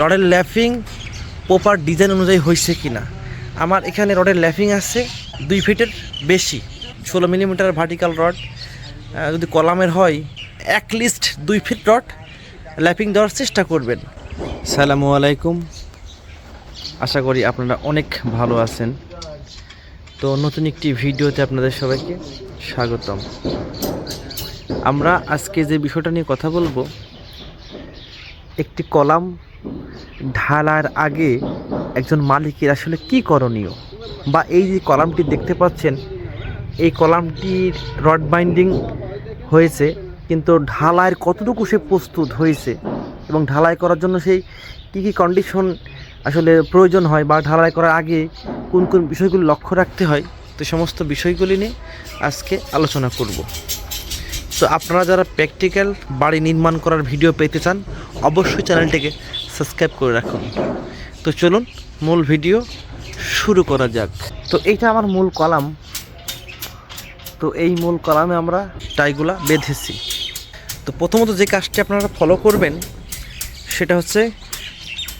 রডের ল্যাফিং proper design অনুযায়ী হয়েছে কি না আমার এখানে রডের ল্যাফিং আছে দুই ফিটের বেশি, ষোলো মিলিমিটার ভার্টিক্যাল রড যদি কলামের হয় এক লিস্ট দুই ফিট রড ল্যাপিং দেওয়ার চেষ্টা করবেন। সালামু আলাইকুম। আশা করি আপনারা অনেক ভালো আছেন। তো নতুন একটি ভিডিওতে আপনাদের সবাইকে স্বাগতম। আমরা আজকে যে বিষয়টা নিয়ে কথা বলব, একটি কলাম ঢালার আগে একজন মালিকের আসলে কি করণীয়? বা এই যে কলামটি দেখতে পাচ্ছেন, এই কলামটির রড বাইন্ডিং হয়েছে, কিন্তু ঢালাইয়ের কতটুকু সে প্রস্তুত হয়েছে এবং ঢালাই করার জন্য সেই কী কী কন্ডিশন আসলে প্রয়োজন হয় বা ঢালাই করার আগে কোন কোন বিষয়গুলি লক্ষ্য রাখতে হয়, তো সমস্ত বিষয়গুলি নিয়ে আজকে আলোচনা করব। তো আপনারা যারা প্র্যাকটিক্যাল বাড়ি নির্মাণ করার ভিডিও পেতে চান, অবশ্যই চ্যানেলটিকে সাবস্ক্রাইব করে রাখুন। তো চলুন, মূল ভিডিও শুরু করা যাক। তো এইটা আমার মূল কলাম। তো এই মূল কলামে আমরা টাইগুলা বেঁধেছি। তো প্রথমত যে কাজটি আপনারা ফলো করবেন, সেটা হচ্ছে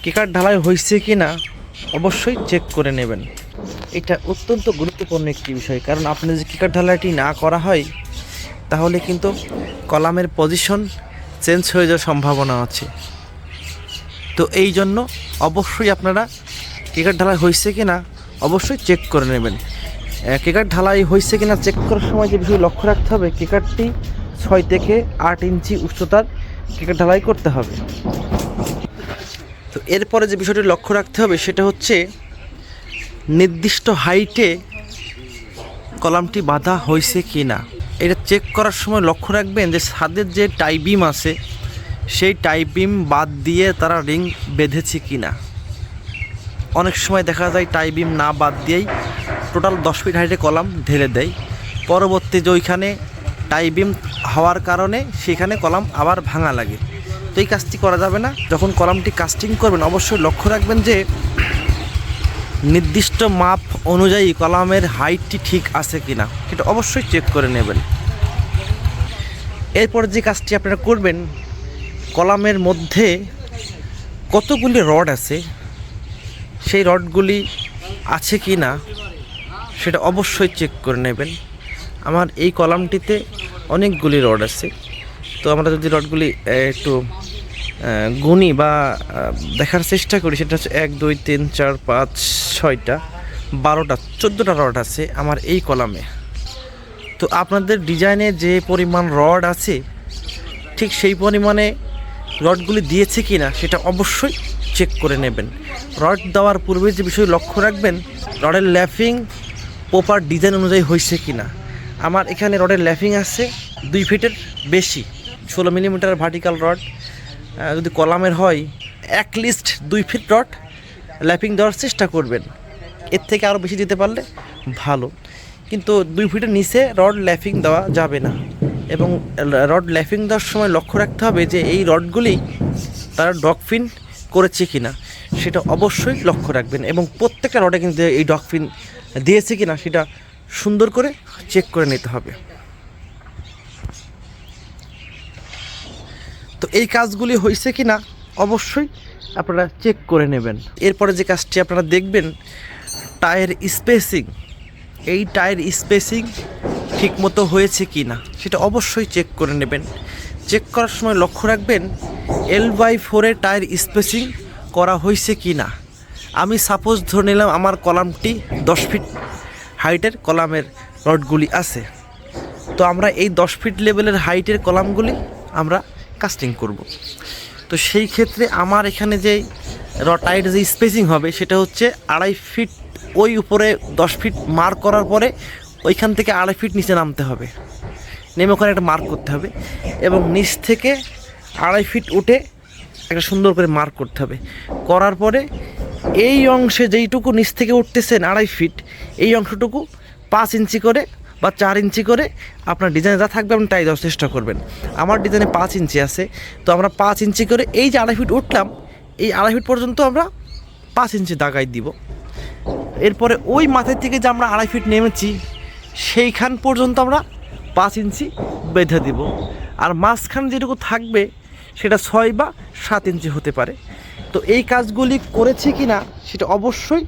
কেকার ঢালাই হয়েছে কি না অবশ্যই চেক করে নেবেন। এটা অত্যন্ত গুরুত্বপূর্ণ একটি বিষয়, কারণ আপনি যদি কিকার ঢালাইটি না করা হয়, তাহলে কিন্তু কলামের পজিশন চেঞ্জ হয়ে যাওয়ার সম্ভাবনা আছে। তো এই জন্য অবশ্যই আপনারা কেকার ঢালাই হয়েছে কি না অবশ্যই চেক করে নেবেন। কেকার ঢালাই হয়েছে কি না চেক করার সময় যে বিষয় লক্ষ্য রাখতে হবে, কেকারটি ছয় থেকে আট ইঞ্চি উচ্চতার কেকার ঢালাই করতে হবে। তো এরপরে যে বিষয়টি লক্ষ্য রাখতে হবে, সেটা হচ্ছে নির্দিষ্ট হাইটে কলামটি বাঁধা হয়েছে কি না এটা চেক করার সময় লক্ষ্য রাখবেন যে ছাদের যে টাই বিম আছে সেই টাই বিম বাদ দিয়ে তারা রিং বেঁধেছে কি না? অনেক সময় দেখা যায় টাই বিম না বাদ দিয়েই টোটাল দশ ফিট হাইটে কলাম ঢেলে দেয়। পরবর্তী যে ওইখানে টাই বিম হওয়ার কারণে সেখানে কলাম আবার ভাঙা লাগে। তো এই কাজটি করা যাবে না। যখন কলামটি কাস্টিং করবেন, অবশ্যই লক্ষ্য রাখবেন যে নির্দিষ্ট মাপ অনুযায়ী কলামের হাইটটি ঠিক আছে কি না, সেটা অবশ্যই চেক করে নেবেন। এরপর যে কাজটি আপনারা করবেন কলামের মধ্যে কতগুলি রড আছে? সেই রডগুলি আছে কি না, সেটা অবশ্যই চেক করে নেবেন। আমার এই কলামটিতে অনেকগুলি রড আছে। তো আমরা যদি রডগুলি একটু গুনি বা দেখার চেষ্টা করি, সেটা হচ্ছে এক, দুই, তিন, চার, পাঁচ, ছয়টা, বারোটা, চোদ্দোটা রড আছে আমার এই কলামে। তো আপনাদের ডিজাইনে যে পরিমাণ রড আছে, ঠিক সেই পরিমাণে রডগুলি দিয়েছে কি না সেটা অবশ্যই চেক করে নেবেন। রড দেওয়ার পূর্বে যে বিষয় লক্ষ্য রাখবেন, রডের ল্যাফিং প্রপার ডিজাইন অনুযায়ী হয়েছে কি না। আমার এখানে রডের ল্যাফিং আছে দুই ফিটের বেশি, ষোলো মিলিমিটার ভার্টিক্যাল রড যদি কলামের হয় এক লিস্ট দুই ফিট রড ল্যাপিং দেওয়ার চেষ্টা করবেন। এর থেকে আরও বেশি দিতে পারলে ভালো। কিন্তু দুই ফিটের নিচে রড ল্যাফিং দেওয়া যাবে না। এবং রড ল্যাফিং দেওয়ার সময় লক্ষ্য রাখতে হবে যে এই রডগুলি তারা ডগফিন করেছে কি না সেটা অবশ্যই লক্ষ্য রাখবেন। এবং প্রত্যেকটা রডে কিন্তু এই ডগফিন দিয়েছে কি না সেটা সুন্দর করে চেক করে নিতে হবে। তো এই কাজগুলি হয়েছে কি না অবশ্যই আপনারা চেক করে নেবেন। এরপরে যে কাজটি আপনারা দেখবেন টায়ার স্পেসিং এই টায়ার স্পেসিং ঠিকমতো হয়েছে কি না, সেটা অবশ্যই চেক করে নেবেন। চেক করার সময় লক্ষ্য রাখবেন এল বাই ফোরে টায়ার স্পেসিং করা হয়েছে কি না। আমি সাপোজ ধরে নিলাম আমার কলামটি দশ ফিট হাইটের কলামের রডগুলি আছে। তো আমরা এই দশ ফিট লেভেলের হাইটের কলামগুলি আমরা কাস্টিং করব। তো সেই ক্ষেত্রে আমার এখানে যে রটাইড যে স্পেসিং হবে, সেটা হচ্ছে আড়াই ফিট ওই উপরে দশ ফিট মার্ক করার পরে ওইখান থেকে আড়াই ফিট নিচে নামতে হবে। নেমে ওখানে একটা মার্ক করতে হবে এবং নিচ থেকে আড়াই ফিট উঠে একটা সুন্দর করে মার্ক করতে হবে। করার পরে এই অংশে যেইটুকু নিচ থেকে উঠতেছেন আড়াই ফিট এই অংশটুকু পাঁচ ইঞ্চি করে বা চার ইঞ্চি করে আপনার ডিজাইনে যা থাকবে আপনি তাই দেওয়ার চেষ্টা করবেন। আমার ডিজাইনে পাঁচ ইঞ্চি আছে, তো আমরা পাঁচ ইঞ্চি করে এই যে আড়াই ফিট উঠলাম, এই আড়াই ফিট পর্যন্ত আমরা পাঁচ ইঞ্চি দাগাই দিব। এরপরে ওই মাথার থেকে যে আমরা আড়াই ফিট নেমেছি, সেইখান পর্যন্ত আমরা পাঁচ ইঞ্চি বেঁধে দিব। আর মাঝখান যেটুকু থাকবে, সেটা ছয় বা সাত ইঞ্চি হতে পারে। তো এই কাজগুলি করেছে কি না সেটা অবশ্যই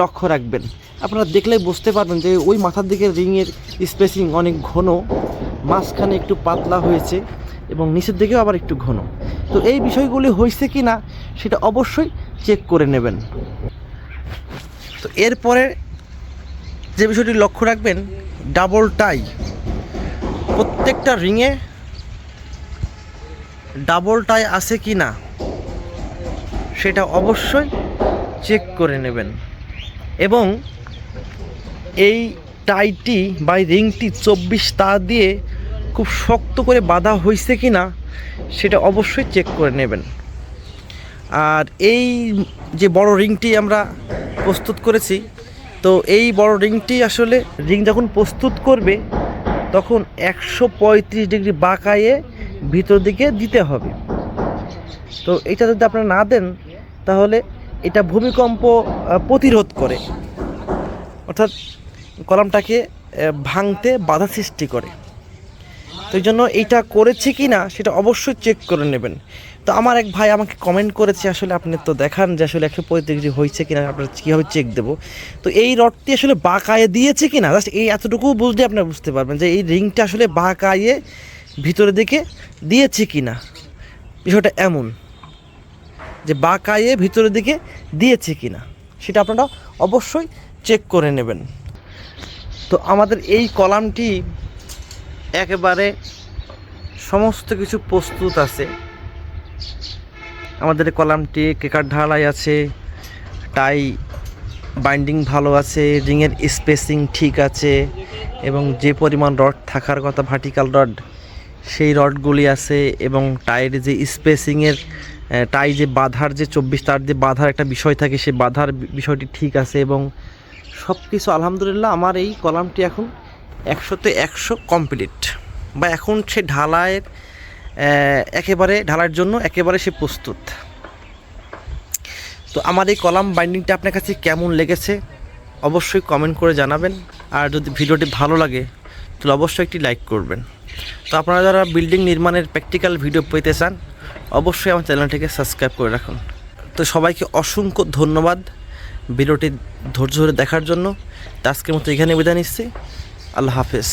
লক্ষ্য রাখবেন। আপনারা দেখলেই বুঝতে পারবেন যে ওই মাথার দিকে রিংয়ের স্পেসিং অনেক ঘন, মাঝখানে একটু পাতলা হয়েছে এবং নিচের দিকেও আবার একটু ঘন। তো এই বিষয়গুলি হয়েছে কি না সেটা অবশ্যই চেক করে নেবেন। তো এরপরে যে বিষয়টি লক্ষ্য রাখবেন ডাবল টাই প্রত্যেকটা রিংয়ে ডাবল টাই আছে কি না, সেটা অবশ্যই চেক করে নেবেন। এবং এই টাইটি বা রিংটি চব্বিশ তার দিয়ে খুব শক্ত করে বাঁধা হয়েছে কি না, সেটা অবশ্যই চেক করে নেবেন। আর এই যে বড় রিংটি আমরা প্রস্তুত করেছি। তো এই বড় রিংটি আসলে রিং যখন প্রস্তুত করবে, তখন একশো পঁয়ত্রিশ ডিগ্রি বাঁকায়ে ভিতর দিকে দিতে হবে। তো এটা যদি আপনারা না দেন, তাহলে এটা ভূমিকম্প প্রতিরোধ করে। অর্থাৎ কলামটাকে ভাঙতে বাধা সৃষ্টি করে। তো এই জন্য এইটা করেছে কি না, সেটা অবশ্যই চেক করে নেবেন। তো আমার এক ভাই আমাকে কমেন্ট করেছে, আসলে আপনি তো দেখান যে আসলে একশো পঁয়ত্রিশ ডিগ্রি হয়েছে কিনা আপনার কীভাবে চেক দেবো। তো এই রডটি আসলে বাঁকায়ে দিয়েছে কিনা জাস্ট এই এতটুকু বুঝলে আপনারা বুঝতে পারবেন যে এই রিংটা আসলে বাঁকায়ে ভিতরের দিকে দিয়েছে কি না। বিষয়টা এমন যে বাঁকায়ে ভিতরের দিকে দিয়েছে কি না, সেটা আপনারা অবশ্যই চেক করে নেবেন। তো আমাদের এই কলামটি একেবারে সমস্ত কিছু প্রস্তুত আছে। আমাদের কলামটি কেকার ঢালাই আছে, টাই বাইন্ডিং ভালো আছে, রিংয়ের স্পেসিং ঠিক আছে, এবং যে পরিমাণ রড থাকার কথা ভার্টিক্যাল রড, সেই রডগুলি আছে, এবং টাইয়ের যে স্পেসিংয়ের টাই যে বাঁধার যে চব্বিশ তার যে বাঁধার একটা বিষয় থাকে সেই বাঁধার বিষয়টি ঠিক আছে, এবং সব কিছু আলহামদুলিল্লাহ আমার এই কলামটি এখন একশোতে একশো কমপ্লিট বা এখন সে ঢালাইয়ের আহ, একেবারে ঢালার জন্য একেবারে সে প্রস্তুত। তো আমার এই কলাম বাইন্ডিংটা আপনার কাছে কেমন লেগেছে অবশ্যই কমেন্ট করে জানাবেন। আর যদি ভিডিওটি ভালো লাগে তাহলে অবশ্যই একটি লাইক করবেন। তো আপনারা যারা বিল্ডিং নির্মাণের প্র্যাকটিক্যাল ভিডিও পেতে চান অবশ্যই আমার চ্যানেলটিকে সাবস্ক্রাইব করে রাখুন। তো সবাইকে অসংখ্য ধন্যবাদ ভিডিওটি ধৈর্য ধরে দেখার জন্য। তো আজকের মতো এখানে বিদায় নিচ্ছি। আল্লাহ হাফেজ।